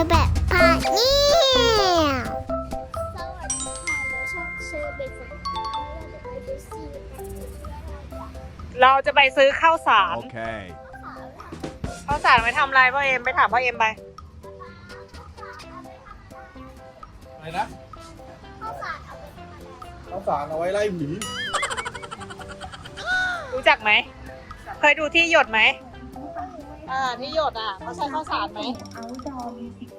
อแบบพาเนี่ย สวัสดีค่ะเราชอบชื่อเบนซ์เราจะไปดูซีกันเราจะไปซื้อข้าวสาร Okay. ข้าวสารไปทำอะไรพ่อเอ็มไปถามพ่อเอ็มไป อะไรนะข้าวสารเอาไปทำอะไรข้าวสารเอาไว้ไล่ผีรู้จักไหม เคยดูที่หยดไหมอ่าที่หยดอะเขาใช้ข้าวสารไหม Outdoor Music Station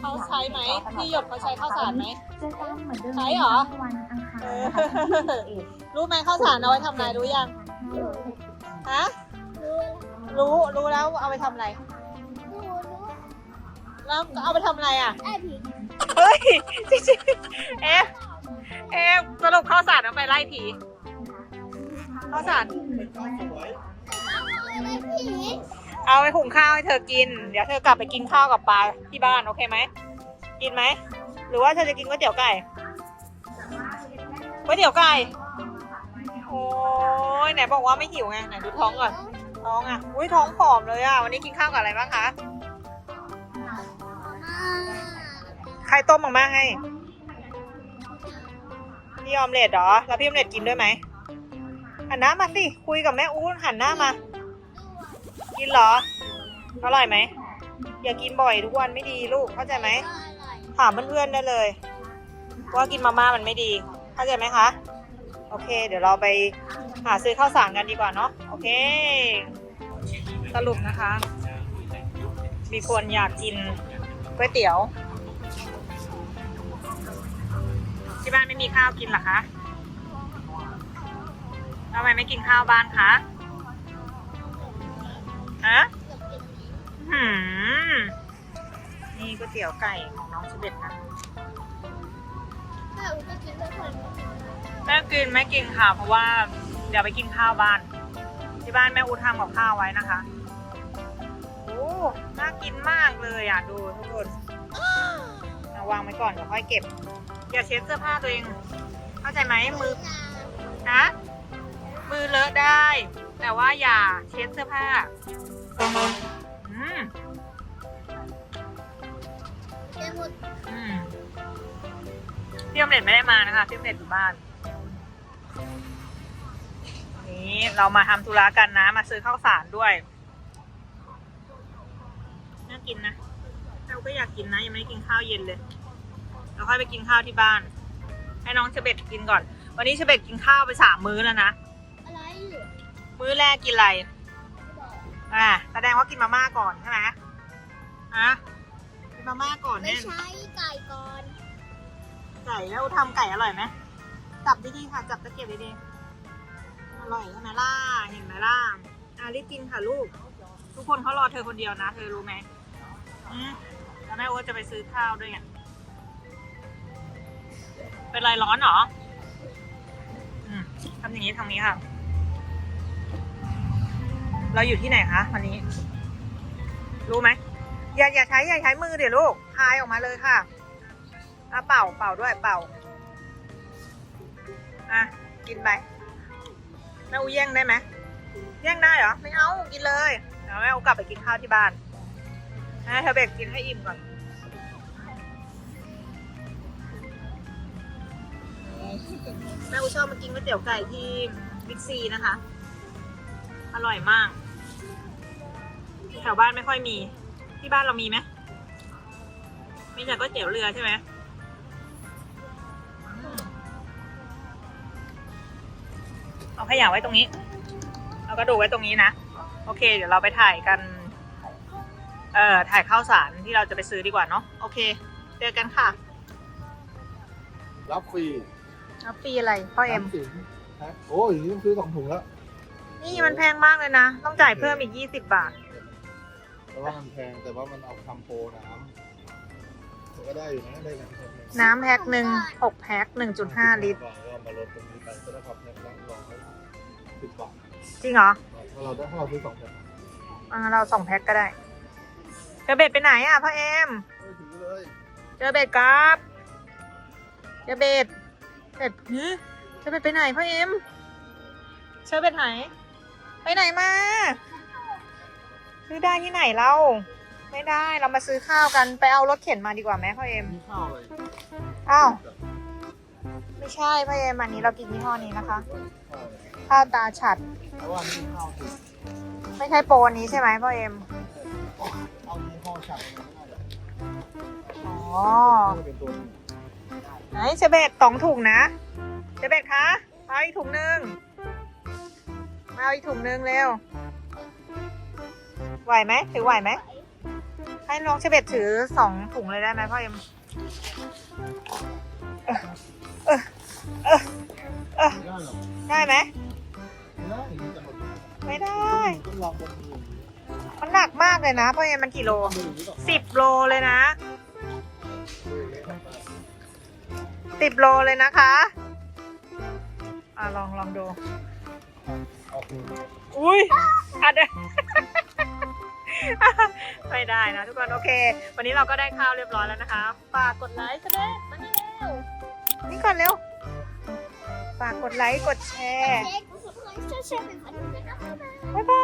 เขาใช้ไหมที่หยดเขาใช้ข้าวสารไหมเจอกันเหมือนเดิมใช้เหรอวันอังคารเอนะคะอรู้ไหมข้าวสารเอาไว้ทำอะไรรู้ยังฮะรู้รู้รู้แล้วเอาไปทำอะไรรู้รู้แล้วเอาไปทำอะไรอะไอ้ผีเฮ้ยจริงๆเอ๊ะเอ๊ะสรุปข้าวสารเอาไปไล่ผีข้าวสารไอ้ผี เอาไปหุงข้าวให้เธอกิน เดี๋ยวเธอกลับไปกินข้าวกับปลาที่บ้านโอเคไหม กินไหม หรือว่าเธอจะกินก๋วยเตี๋ยวไก่ ก๋วยเตี๋ยวไก่ โอ้ยไหนบอกว่าไม่หิวไง ไหนดูท้องก่อน ท้องอะ อุ้ยท้องผอมเลยอะ วันนี้กินข้าวกับอะไรบ้างคะ ใครต้มมาม่าให้พี่ออมเล็ตเหรอ แล้วพี่ออมเล็ตกินด้วยไหมหันหน้ามาสิ คุยกับแม่อู้หันหน้ามา กินเหรอ อร่อยไหม อย่ากินบ่อยทุกวันไม่ดีลูก เข้าใจไหม ถามเพื่อนๆได้เลย ว่ากินมาม่ามันไม่ดี เข้าใจไหมคะ โอเค เดี๋ยวเราไปหาซื้อข้าวสารกันดีกว่าเนาะ โอเค สรุปนะคะ มีคนอยากกินก๋วยเตี๋ยว ที่บ้านไม่มีข้าวกินเหรอคะทำไมไม่กินข้าวบ้านคะ ฮะหืมนี่ก๋วยเตี๋ยวไก่ของน้องชิเบตนะแม่กินด้วยคนแม่กินแม่กินค่ะ เพราะว่าเดี๋ยวไปกินข้าวบ้าน ที่บ้านแม่อูทำกับข้าวไว้นะคะโอ้น่ากินมากเลยอะดูทุกคนเอาวางไว้ก่อนเดี๋ยวค่อยเก็บอย่าเช็ดเสื้อผ้าตัวเอง เข้าใจไหมมือฮะมือเลอะได้ แต่ว่าอย่าเช็ดเสื้อผ้าอืมเต็มหมดอืมพี่อมเล็ตไม่ได้มานะคะพี่อมเล็ตอยู่บ้านนี้เรามาทำธุระกันนะ มาซื้อข้าวสารด้วยน่ากินนะเราก็อยากกินนะ ยังไม่ได้กินข้าวเย็นเลย เราค่อยไปกินข้าวที่บ้าน ให้น้องเชเบตกินก่อน วันนี้เชเบตกินข้าวไปสามมื้อแล้วนะ อะไร มื้อแรกกินอะไร อ่า แสดงว่ากินมาม่าก่อนใช่ไหมฮะกินมาม่าก่อนไม่แน่ใช่ไก่ก่อน ไก่แล้วทำไก่อร่อยไหมจับดีๆค่ะ จับตะเกียบดีๆ อร่อยใช่ไหมล่ะ เห็นไหมล่ะอารีบกินค่ะลูก ทุกคนเขารอเธอคนเดียวนะ เธอรู้ไหมอืมแล้วแม่โอ๊ตจะไปซื้อข้าวด้วยไง เป็นไรร้อนเหรอ อืมทำอย่างนี้ทำอย่างนี้ค่ะ เราอยู่ที่ไหนคะวันนี้ รู้ไหมอย่าอย่าใช้อย่าใช้มือเดี๋ยวลูกพายออกมาเลยค่ะอะเป่าเป่าด้วยเป่าอะกินไปแม่อูแย่งได้ไหมแย่งได้เหรอไม่เอากินเลยเดี๋ยวแม่อูกลับไปกินข้าวที่บ้านนะเธอเบกกินให้อิ่มก่อนแม่อูชอบมากินก๋วยเตี๋ยวไก่ที่บิ๊กซีนะคะ อร่อยมาก แถวบ้านไม่ค่อยมี ที่บ้านเรามีไหมมีแต่ก๋วยเตี๋ยวเรือใช่ไหมเอาขยะไว้ตรงนี้ เอากระดูกไว้ตรงนี้นะ โอเค เดี๋ยวเราไปถ่ายกัน เอ่อ ถ่ายข้าวสารที่เราจะไปซื้อดีกว่าเนาะ โอเค เจอกันค่ะ รับฟรีแล้วปีอะไร พ่อเอ็ม น้ำสิงฮะโอ้ยอย่างนี้ต้องซื้อสองถุงแล้ว นี่มันแพงมากเลยนะ ต้องจ่ายเพิ่มอีกยี่สิบบาท แต่ว่ามันแพงแต่ว่ามันเอาทำโปรน้ำมันก็ได้อยู่นะได้น้ำแพ็คหนึ่งน้ำแพ็คหนึ่งหกแพ็คหนึ่งจุดห้าลิตร ก็เอามาลดตรงนี้ไปก็ได้ครับแพ็คละร้อยสิบบาทจริงเหรอถ้าเราได้ถ้าเราซื้อสองแพ็คอ่าเราสองแพ็คก็ได้เจอเบ็ดไปไหนอะพ่อเอ็มเฮ้ยถือเลยเจอเบ็ดครับเจอเบ็ดเบ็ดหือเจอเบ็ดไปไหนพ่อเอ็มเจอเบ็ดไหน ไปไหนมา ซื้อได้ที่ไหนเราไม่ได้เรามาซื้อข้าวกันไปเอารถเข็นมาดีกว่าไหมพ่อเอ็มมีข้าวเลยอ้าวไม่ใช่พ่อเอ็มอันนี้เรากินยี่ห้อนี้นะคะข้าวตาฉัดเพราะว่านี่ข้าวถูกไม่ใช่โปรอันนี้ใช่ไหมพ่อเอ็มเอายี่ห้อฉัดอ๋อไม่เป็นตัวนี้ไหนเชเบตสองถุงนะเชเบตคะเอาอีกถุงหนึ่งมาเอาอีกถุงหนึ่งเร็ว ไหวไหมถือไหวไหม ให้น้องเชเบตถือสองถุงเลยได้ไหมพ่อเอ็มเออเออเออเออได้หรอได้ไหมไม่ได้จะหมดไม่ได้ ต้องลองบนดูมันหนักมากเลยนะพ่อเอ็มมันกี่โลสิบโลเลยนะสิบโลเลยนะคะอะลองลองดู อุ้ยอัดเด ไม่ได้นะทุกคนโอเค วันนี้เราก็ได้ข้าวเรียบร้อยแล้วนะคะ ฝากกดไลค์ซะด้วยมานี่เร็วนี่ก่อนเร็ว ฝากกดไลค์กดแชร์ เช็คทุกคนช่วยแชร์ไปด้วยนะคะบ๊ายบาย